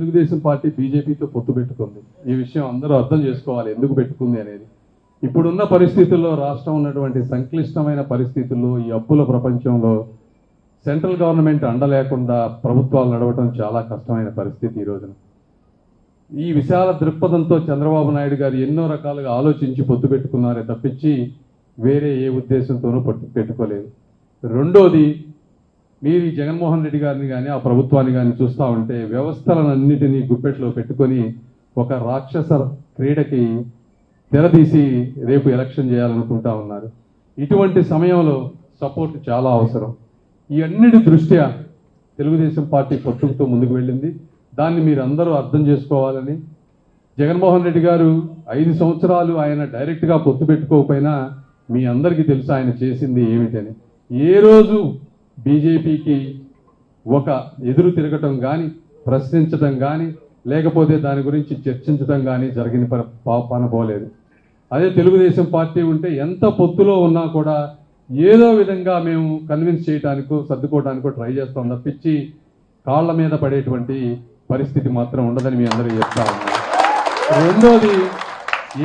Telugu Desam party బీజేపీతో పొత్తు పెట్టుకుంది. ఈ విషయం అందరూ అర్థం చేసుకోవాలి ఎందుకు పెట్టుకుంది అనేది. ఇప్పుడున్న పరిస్థితుల్లో రాష్ట్రం ఉన్నటువంటి సంక్లిష్టమైన పరిస్థితుల్లో ఈ అప్పుల ప్రపంచంలో సెంట్రల్ గవర్నమెంట్ అండలేకుండా ప్రభుత్వాలు నడవటం చాలా కష్టమైన పరిస్థితి ఈ రోజున. ఈ విశాల దృక్పథంతో చంద్రబాబు నాయుడు గారు ఎన్నో రకాలుగా ఆలోచించి పొత్తు పెట్టుకున్నారే తప్పించి వేరే ఏ ఉద్దేశంతోనూ పట్టు పెట్టుకోలేదు. రెండోది మీరు ఈ జగన్మోహన్ రెడ్డి గారిని కానీ ఆ ప్రభుత్వాన్ని కానీ చూస్తూ ఉంటే వ్యవస్థలన్నిటినీ గుప్పెట్లో పెట్టుకొని ఒక రాక్షస క్రీడకి తెరదీసి రేపు ఎలక్షన్ చేయాలనుకుంటా ఉన్నారు. ఇటువంటి సమయంలో సపోర్ట్ చాలా అవసరం. ఈ అన్నిటి దృష్ట్యా తెలుగుదేశం పార్టీ పట్టుకుతో ముందుకు వెళ్ళింది. దాన్ని మీరు అందరూ అర్థం చేసుకోవాలని జగన్మోహన్ రెడ్డి గారు ఐదు సంవత్సరాలు ఆయన డైరెక్ట్గా పొత్తు పెట్టుకోకపోయినా మీ అందరికీ తెలుసు ఆయన చేసింది ఏమిటని. ఏ రోజు బీజేపీకి ఒక ఎదురు తిరగటం కానీ ప్రశ్నించడం కానీ లేకపోతే దాని గురించి చర్చించడం కానీ జరిగిన ప- అదే తెలుగుదేశం పార్టీ ఉంటే ఎంత పొత్తులో ఉన్నా కూడా ఏదో విధంగా మేము కన్విన్స్ చేయడానికో సర్దుకోవడానికో ట్రై చేస్తాం తప్పించి కాళ్ళ మీద పడేటువంటి పరిస్థితి మాత్రం ఉండదని మీ అందరూ చెప్తా ఉన్నాను రెండోది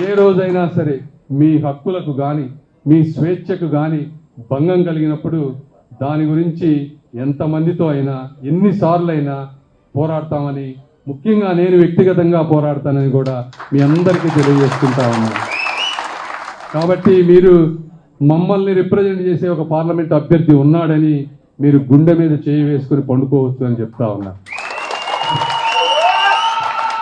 ఏ రోజైనా సరే మీ హక్కులకు కానీ మీ స్వేచ్ఛకు కానీ భంగం కలిగినప్పుడు దాని గురించి ఎంతమందితో అయినా ఎన్నిసార్లు అయినా పోరాడతామని ముఖ్యంగా నేను వ్యక్తిగతంగా పోరాడతానని కూడా మీ అందరికీ తెలియజేసుకుంటా ఉన్నాను కాబట్టి మీరు మమ్మల్ని రిప్రజెంట్ చేసే ఒక పార్లమెంట్ అభ్యర్థి ఉన్నాడని మీరు గుండె మీద చేయి వేసుకుని పండుకోవచ్చు అని చెప్తా ఉన్నా.